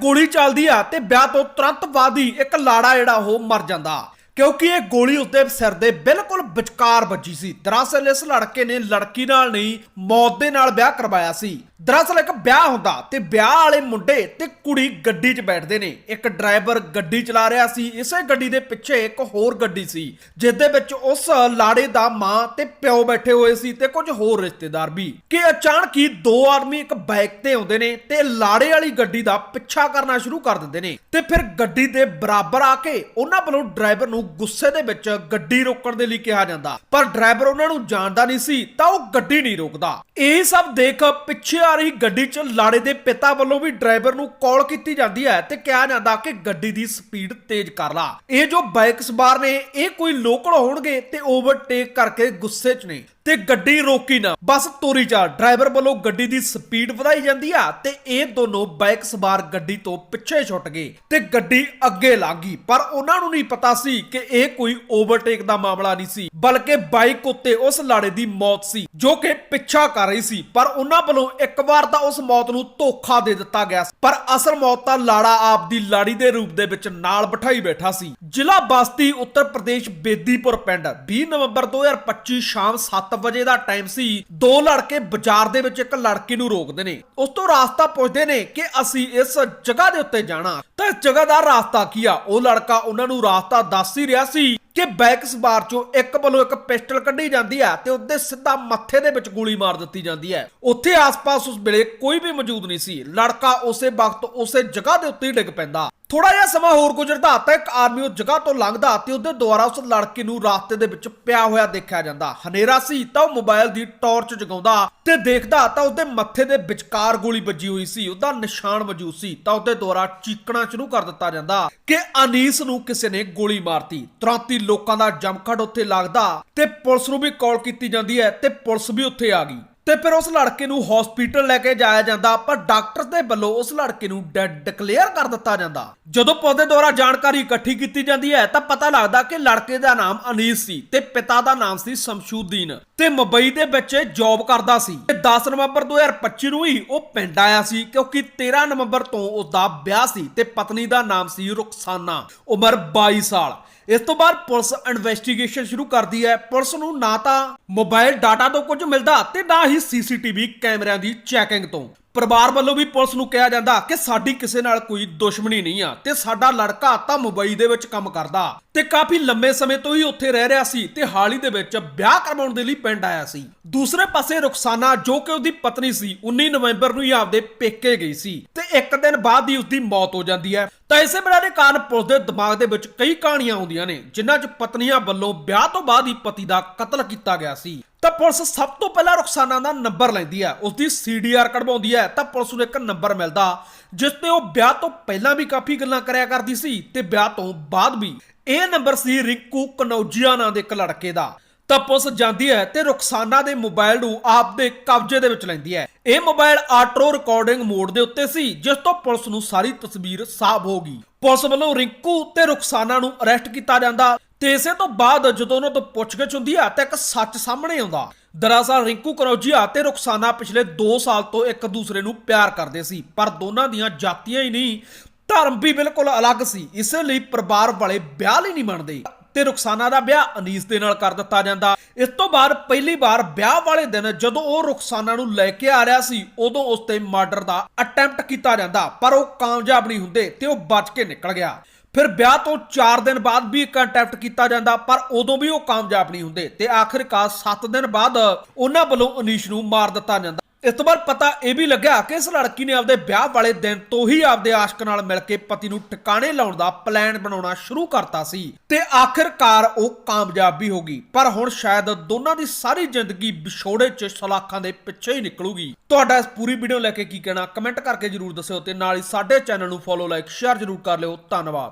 ਗੋਲੀ ਚੱਲਦੀ ਆ ਤੇ ਵਿਆਹ ਤੋਂ ਤੁਰੰਤ ਬਾਅਦ ਹੀ ਇੱਕ ਲਾੜਾ ਜਿਹੜਾ ਉਹ ਮਰ ਜਾਂਦਾ। ਕਿਉਂਕਿ ਇਹ ਗੋਲੀ ਉਸਦੇ ਸਿਰ ਦੇ ਬਿਲਕੁਲ ਵਿਚਕਾਰ ਵੱਜੀ ਸੀ। ਦਰਅਸਲ ਇਸ ਲੜਕੇ ਨੇ ਲੜਕੀ ਨਾਲ ਨਹੀਂ, ਮੌਤ ਦੇ ਨਾਲ ਵਿਆਹ ਕਰਵਾਇਆ ਸੀ। ਦਰਅਸਲ ਇੱਕ ਵਿਆਹ ਹੁੰਦਾ ਤੇ ਵਿਆਹ ਵਾਲੇ ਮੁੰਡੇ ਤੇ ਕੁੜੀ ਗੱਡੀ 'ਚ ਬੈਠਦੇ ਨੇ। ਇੱਕ ਡਰਾਈਵਰ ਗੱਡੀ ਚਲਾ ਰਿਹਾ ਸੀ, ਇਸੇ ਗੱਡੀ ਦੇ ਪਿੱਛੇ ਇੱਕ ਹੋਰ ਗੱਡੀ ਸੀ ਜਿਸ ਦੇ ਵਿੱਚ ਉਸ ਲਾੜੇ ਦਾ ਮਾਂ ਤੇ ਪਿਓ ਬੈਠੇ ਹੋਏ ਸੀ ਤੇ ਕੁਝ ਹੋਰ ਰਿਸ਼ਤੇਦਾਰ ਵੀ। ਕਿ ਅਚਾਨਕ ਹੀ ਦੋ ਆਦਮੀ ਇੱਕ ਬਾਈਕ ਤੇ ਆਉਂਦੇ ਨੇ ਤੇ ਲਾੜੇ ਵਾਲੀ ਗੱਡੀ ਦਾ ਪਿੱਛਾ ਕਰਨਾ ਸ਼ੁਰੂ ਕਰ ਦਿੰਦੇ ਨੇ। ਤੇ ਫਿਰ ਗੱਡੀ ਦੇ ਬਰਾਬਰ ਆ ਕੇ ਉਹਨਾਂ ਵੱਲੋਂ ਡਰਾਈਵਰ ਨੂੰ ਗੁੱਸੇ ਦੇ ਵਿੱਚ ਗੱਡੀ ਰੋਕਣ ਦੇ ਲਈ ਕਿਹਾ ਜਾਂਦਾ। ਪਰ ਡਰਾਈਵਰ ਉਹਨਾਂ ਨੂੰ ਜਾਣਦਾ ਨਹੀਂ ਸੀ, ਤਾਂ ਉਹ ਗੱਡੀ ਨਹੀਂ ਰੋਕਦਾ। ਇਹ ਸਭ ਦੇਖ ਪਿੱਛੇ ਆ ਰਹੀ ਗੱਡੀ 'ਚ ਲਾੜੇ ਦੇ ਪਿਤਾ ਵੱਲੋਂ ਵੀ ਡਰਾਈਵਰ ਨੂੰ ਕਾਲ ਕੀਤੀ ਜਾਂਦੀ ਹੈ ਤੇ ਕਿਹਾ ਜਾਂਦਾ ਕਿ ਗੱਡੀ ਦੀ ਸਪੀਡ ਤੇਜ਼ ਕਰ ਲਾ। ਇਹ ਜੋ ਬਾਈਕ ਸਵਾਰ ਨੇ, ਇਹ ਕੋਈ ਲੋਕਲ ਹੋਣਗੇ ਤੇ ਓਵਰਟੇਕ ਕਰਕੇ ਗੁੱਸੇ 'ਚ ਨੇ। ਤੇ ਗੱਡੀ ਰੋਕੀ ਨਾ। ਬਸ ਤੋਰੀ ਜਾ। ਡਰਾਈਵਰ ਵੱਲੋਂ ਗੱਡੀ ਦੀ ਸਪੀਡ ਵਧਾਈ ਜਾਂਦੀ ਆ ਤੇ ਇਹ ਦੋਨੋਂ ਬਾਈਕ ਸਵਾਰ ਗੱਡੀ ਤੋਂ ਪਿੱਛੇ ਛੁੱਟ ਗਏ ਤੇ ਗੱਡੀ ਅੱਗੇ ਲੰਘ ਪਰ ਉਹਨਾਂ ਨੂੰ ਨਹੀਂ ਪਤਾ ਸੀ ਕਿ ਇਹ ਕੋਈ ਓਵਰਟੇਕ ਦਾ ਮਾਮਲਾ ਨਹੀਂ ਸੀ, ਬਲਕਿ ਬਾਈਕ ਉੱਤੇ ਉਸ ਲਾੜੇ ਦੀ ਮੌਤ ਸੀ, ਜੋ ਕਿ ਪਿੱਛਾ ਕਰ ਰਹੀ ਸੀ। ਪਰ ਉਹਨਾਂ ਵੱਲੋਂ ਇੱਕ ਵਾਰ ਤਾਂ ਉਸ ਮੌਤ ਨੂੰ ਧੋਖਾ ਦੇ ਦਿੱਤਾ ਗਿਆ ਸੀ। ਪਰ ਅਸਲ ਮੌਤ ਤਾਂ ਲਾੜਾ ਆਪ ਦੀ ਲਾੜੀ ਦੇ ਰੂਪ ਦੇ ਵਿੱਚ ਨਾਲ ਬਿਠਾਈ ਬੈਠਾ ਸੀ। ਜ਼ਿਲ੍ਹਾ ਬਸਤੀ ਉੱਤਰ ਪ੍ਰਦੇਸ਼ ਬੇਦੀਪੁਰ ਪਿੰਡ 20 ਨਵੰਬਰ 2025 ਸ਼ਾਮ 7 ਵਜੇ ਦਾ ਟਾਈਮ ਸੀ, ਦੋ ਲੜਕੇ ਬਾਜ਼ਾਰ ਦੇ ਵਿੱਚ ਇੱਕ ਲੜਕੀ ਨੂੰ ਰੋਕਦੇ ਨੇ। ਉਸ ਤੋਂ ਰਾਸਤਾ ਪੁੱਛਦੇ ਨੇ ਕਿ ਅਸੀਂ ਇਸ ਜਗ੍ਹਾ ਦੇ ਉੱਤੇ ਜਾਣਾ। ਤਾਂ ਇਸ ਜਗ੍ਹਾ ਦਾ ਰਾਸਤਾ ਕੀ ਆ? ਉਹ ਲੜਕਾ ਉਹਨਾਂ ਨੂੰ ਰਾਸਤਾ ਦੱਸ ਹੀ ਰਿਹਾ ਸੀ ਕਿ ਬੈਕਸ ਬਾਰ ਚੋਂ ਇੱਕ ਵੱਲੋਂ ਇੱਕ ਪਿਸਟਲ ਕੱਢੀ ਜਾਂਦੀ ਹੈ ਤੇ ਉਹਦੇ ਸਿੱਧਾ ਮੱਥੇ ਦੇ ਵਿੱਚ ਗੋਲੀ ਮਾਰ ਦਿੱਤੀ ਜਾਂਦੀ ਹੈ। ਉੱਥੇ ਆਸ-ਪਾਸ ਉਸ ਵੇਲੇ ਕੋਈ ਵੀ ਮੌਜੂਦ ਨਹੀਂ ਸੀ। ਲੜਕਾ ਉਸੇ ਵਕਤ ਉਸੇ ਜਗ੍ਹਾ ਦੇ ਉੱਤੇ ਹੀ ਡਿੱਗ ਪੈਂਦਾ। ਥੋੜਾ ਜਿਹਾ ਸਮਾਂ ਹੋਰ ਗੁਜ਼ਰਦਾ ਤਾਂ ਇੱਕ ਆਦਮੀ ਉਹ ਜਗ੍ਹਾ ਤੋਂ ਲੰਘਦਾ ਤੇ ਉਹਦੇ ਦੁਆਰਾ ਉਸ ਲੜਕੀ ਨੂੰ ਰਾਸਤੇ ਦੇ ਵਿੱਚ ਪਿਆ ਹੋਇਆ ਦੇਖਿਆ ਜਾਂਦਾ। ਹਨੇਰਾ ਸੀ ਤਾਂ ਉਹ ਮੋਬਾਈਲ ਦੀ ਟਾਰਚ ਜਗਾਉਂਦਾ ਤੇ ਦੇਖਦਾ ਤਾਂ ਉਹਦੇ ਮੱਥੇ ਦੇ ਵਿਚਕਾਰ ਗੋਲੀ ਵੱਜੀ ਹੋਈ ਸੀ। ਉਹਦਾ ਨਿਸ਼ਾਨ ਮੌਜੂਦ ਸੀ ਤਾਂ ਉਹਦੇ ਦੁਆਰਾ ਚੀਕਣਾ ਸ਼ੁਰੂ ਕਰ ਦਿੱਤਾ ਜਾਂਦਾ ਕਿ ਅਨੀਸ ਨੂੰ ਕਿਸੇ ਨੇ ਗੋਲੀ ਮਾਰਤੀ। ਤੁਰੰਤ ਹੀ ਲੋਕਾਂ ਦਾ ਜਮਖੜ ਉੱਥੇ ਲੱਗਦਾ ਤੇ ਪੁਲਿਸ ਨੂੰ ਵੀ ਕਾਲ ਕੀਤੀ ਜਾਂਦੀ ਹੈ ਤੇ ਪੁਲਿਸ ਵੀ ਉੱਥੇ ਆ ਗਈ। ਤੇ ਫਿਰ ਉਸ ਲੜਕੇ ਨੂੰ ਹਸਪੀਟਲ ਲੈ ਕੇ ਜਾਇਆ ਜਾਂਦਾ, ਪਰ ਡਾਕਟਰ ਦੇ ਵੱਲੋਂ ਉਸ ਲੜਕੇ ਨੂੰ ਡੈਡ ਡਿਕਲੇਅਰ ਕਰ ਦਿੱਤਾ ਜਾਂਦਾ। ਜਦੋਂ ਪੌਦੇ ਦੁਆਰਾ ਜਾਣਕਾਰੀ ਇਕੱਠੀ ਕੀਤੀ ਜਾਂਦੀ ਹੈ, ਤਾਂ ਪਤਾ ਲੱਗਦਾ ਕਿ ਲੜਕੇ ਦਾ ਨਾਮ ਅਨੀਸ ਸੀ ਤੇ ਪਿਤਾ ਦਾ ਨਾਮ ਸੀ ਸ਼ਮਸ਼ੂਦੀਨ ਤੇ ਮੁੰਬਈ ਦੇ ਵਿੱਚ ਜੌਬ ਕਰਦਾ ਸੀ। ਤੇ 10 ਨਵੰਬਰ 2025 ਨੂੰ ਹੀ ਉਹ ਪਿੰਡ ਆਇਆ ਸੀ, ਕਿਉਂਕਿ 13 ਨਵੰਬਰ ਤੋਂ ਉਸ ਦਾ ਵਿਆਹ ਸੀ ਤੇ ਪਤਨੀ ਦਾ ਨਾਮ ਸੀ ਰੁਖਸਾਨਾ, ਉਮਰ 22 ਸਾਲ। ਇਸ ਤੋਂ ਬਾਅਦ ਪੁਲਿਸ ਇਨਵੈਸਟੀਗੇਸ਼ਨ ਸ਼ੁਰੂ ਕਰਦੀ ਹੈ। ਪੁਲਿਸ ਨੂੰ ਨਾ ਤਾਂ ਮੋਬਾਈਲ ਡਾਟਾ ਤੋਂ ਕੁਝ ਮਿਲਦਾ ਤੇ ਨਾ ਹੀ ਸੀਸੀਟੀਵੀ ਕੈਮਰਿਆਂ ਦੀ ਚੈਕਿੰਗ ਤੋਂ। ਪਰਿਵਾਰ ਵੱਲੋਂ ਵੀ ਪੁਲਿਸ ਨੂੰ ਕਿਹਾ ਜਾਂਦਾ ਕਿ ਸਾਡੀ ਕਿਸੇ ਨਾਲ ਕੋਈ ਦੁਸ਼ਮਣੀ ਨਹੀਂ ਆ ਤੇ ਸਾਡਾ ਲੜਕਾ ਤਾਂ ਮੁੰਬਈ ਦੇ ਵਿੱਚ ਕੰਮ ਕਰਦਾ ਤੇ ਕਾਫੀ ਲੰਮੇ ਸਮੇਂ ਤੋਂ ਹੀ ਉੱਥੇ ਰਹਿ ਰਿਹਾ ਸੀ ਤੇ ਹਾਲ ਹੀ ਦੇ ਵਿੱਚ ਵਿਆਹ ਕਰਵਾਉਣ ਦੇ ਲਈ ਪਿੰਡ ਆਇਆ ਸੀ। ਦੂਸਰੇ ਪਾਸੇ ਰੁਖਸਾਨਾ, ਜੋ ਕਿ ਉਹਦੀ ਪਤਨੀ ਸੀ 19 ਨਵੰਬਰ ਨੂੰ ਹੀ ਆਪਦੇ ਪੇਕੇ ਗਈ ਸੀ ਤੇ ਇੱਕ ਦਿਨ ਬਾਅਦ ਹੀ ਉਸਦੀ ਮੌਤ ਹੋ ਜਾਂਦੀ ਹੈ। ਤਾਂ ਇਸੇ ਬਿਨਾਂ ਦੇ ਕਾਰਨ ਪੁਲਿਸ ਦੇ ਦਿਮਾਗ ਦੇ ਵਿੱਚ ਕਈ ਕਹਾਣੀਆਂ ਆਉਂਦੀਆਂ ਨੇ, ਜਿਨ੍ਹਾਂ 'ਚ ਪਤਨੀਆਂ ਵੱਲੋਂ ਵਿਆਹ ਤੋਂ ਬਾਅਦ ਹੀ ਪਤੀ ਦਾ ਕਤਲ ਕੀਤਾ ਗਿਆ ਸੀ। ਤਾਂ ਪੁਲਿਸ ਸਭ ਤੋਂ ਪਹਿਲਾਂ ਰੁਖਸਾਨਾ ਦਾ ਨੰਬਰ ਲੈਂਦੀ ਹੈ ਉਸ ਦੀ ਸੀਡੀਆਰ ਕਢਵਾਉਂਦੀ ਹੈ, ਤਾਂ ਪੁਲਿਸ ਨੂੰ ਇੱਕ ਨੰਬਰ ਮਿਲਦਾ, ਜਿਸ ਤੇ ਉਹ ਵਿਆਹ ਤੋਂ ਪਹਿਲਾਂ ਵੀ ਕਾਫੀ ਗੱਲਾਂ ਕਰਿਆ ਕਰਦੀ ਸੀ ਤੇ ਵਿਆਹ ਤੋਂ ਬਾਅਦ ਵੀ। ਇਹ ਨੰਬਰ ਸੀ ਰਿੰਕੂ ਕਨੌਜੀਆ ਨਾਂ ਦੇ ਇੱਕ ਲੜਕੇ ਦਾ। ਤਾਂ ਪੁਲਿਸ ਜਾਂਦੀ ਹੈ ਤੇ ਰੁਖਸਾਨਾ ਦੇ ਮੋਬਾਈਲ ਨੂੰ ਆਪ ਦੇ ਕਬਜ਼ੇ ਦੇ ਵਿੱਚ ਲੈਂਦੀ ਹੈ। ਇਹ ਮੋਬਾਈਲ ਆਟੋ ਰਿਕਾਰਡਿੰਗ ਮੋਡ ਦੇ ਉੱਤੇ ਸੀ, ਜਿਸ ਤੋਂ ਪੁਲਿਸ ਨੂੰ ਸਾਰੀ ਤਸਵੀਰ ਸਾਫ਼ ਹੋ ਗਈ। ਪੁਲਿਸ ਵੱਲੋਂ ਰਿੰਕੂ ਤੇ ਰੁਖਸਾਨਾ ਨੂੰ ਅਰੈਸਟ ਕੀਤਾ ਜਾਂਦਾ ਤੇ ਇਸੇ ਤੋਂ ਬਾਅਦ ਜਦੋਂ ਉਹਨਾਂ ਤੋਂ ਪੁੱਛਗਿੱਛ ਹੁੰਦੀ ਹੈ ਤਾਂ ਇੱਕ ਸੱਚ ਸਾਹਮਣੇ ਆਉਂਦਾ। ਦਰਅਸਲ ਰਿੰਕੂ ਕਰੋਜੀਆ ਤੇ ਰੁਖਸਾਨਾ ਪਿਛਲੇ 2 ਸਾਲ ਤੋਂ ਇੱਕ ਦੂਸਰੇ ਨੂੰ ਪਿਆਰ ਕਰਦੇ ਸੀ, ਪਰ ਦੋਨਾਂ ਦੀਆਂ ਜਾਤੀਆਂ ਹੀ ਨਹੀਂ, ਧਰਮ ਵੀ ਬਿਲਕੁਲ ਅਲੱਗ ਸੀ। ਇਸੇ ਲਈ ਪਰਿਵਾਰ ਵਾਲੇ ਵਿਆਹ ਲਈ ਨਹੀਂ ਮੰਨਦੇ। ਤੇ ਰੁਖਸਾਨਾ ਦਾ ਵਿਆਹ ਅਨੀਸ ਦੇ ਨਾਲ ਕਰ ਦਿੱਤਾ ਜਾਂਦਾ। ਇਸ ਤੋਂ ਬਾਅਦ ਪਹਿਲੀ ਵਾਰ ਵਿਆਹ ਵਾਲੇ ਦਿਨ ਜਦੋਂ ਉਹ ਰੁਖਸਾਨਾ ਨੂੰ ਲੈ ਕੇ ਆ ਰਿਹਾ ਸੀ, ਉਦੋਂ ਉਸ ਤੇ ਮਰਡਰ ਦਾ ਅਟੈਂਪਟ ਕੀਤਾ ਜਾਂਦਾ। ਪਰ ਉਹ ਕਾਮਯਾਬ ਨਹੀਂ ਹੁੰਦੇ ਤੇ ਉਹ ਬਚ ਕੇ ਨਿਕਲ ਗਿਆ। ਫਿਰ ਵਿਆਹ ਤੋਂ 4 ਦਿਨ ਬਾਅਦ ਵੀ ਕੰਟੈਕਟ ਕੀਤਾ ਜਾਂਦਾ, ਪਰ ਉਦੋਂ ਵੀ ਉਹ ਕਾਮਯਾਬ ਨਹੀਂ ਹੁੰਦੇ ਤੇ ਆਖਿਰਕਾਰ 7 ਦਿਨ ਬਾਅਦ ਉਹਨਾਂ ਵੱਲੋਂ ਅਨੀਸ਼ ਨੂੰ ਮਾਰ ਦਿੱਤਾ ਜਾਂਦਾ। ਇਸ ਤੋਂ ਬਾਅਦ ਪਤਾ ਇਹ ਵੀ ਲੱਗਿਆ ਕਿ ਇਸ ਲੜਕੀ ਨੇ ਆਪਦੇ ਵਿਆਹ ਵਾਲੇ ਦਿਨ ਤੋਂ ਹੀ ਆਪਦੇ ਆਸ਼ਕ ਨਾਲ ਮਿਲ ਕੇ ਪਤੀ ਨੂੰ ਟਿਕਾਣੇ ਲਾਉਣ ਦਾ ਪਲਾਨ ਬਣਾਉਣਾ ਸ਼ੁਰੂ ਕਰਤਾ ਸੀ ਤੇ ਆਖਿਰਕਾਰ ਉਹ ਕਾਮਯਾਬ ਵੀ ਹੋ ਗਈ। ਪਰ ਹੁਣ ਸ਼ਾਇਦ ਦੋਨਾਂ ਦੀ ਸਾਰੀ ਜ਼ਿੰਦਗੀ ਵਿਛੋੜੇ 'ਚ ਸਲਾਖਾਂ ਦੇ ਪਿੱਛੇ ਹੀ ਨਿਕਲੂਗੀ। ਤੁਹਾਡਾ ਇਸ ਪੂਰੀ ਵੀਡੀਓ ਲੈ ਕੇ ਕੀ ਕਹਿਣਾ? ਕਮੈਂਟ ਕਰਕੇ ਜਰੂਰ ਦੱਸਿਓ ਤੇ ਨਾਲ ਹੀ ਸਾਡੇ ਚੈਨਲ ਨੂੰ ਫੋਲੋ ਲਾਈਕ ਸ਼ੇਅਰ ਜਰੂਰ ਕਰ ਲਿਓ। ਧੰਨਵਾਦ।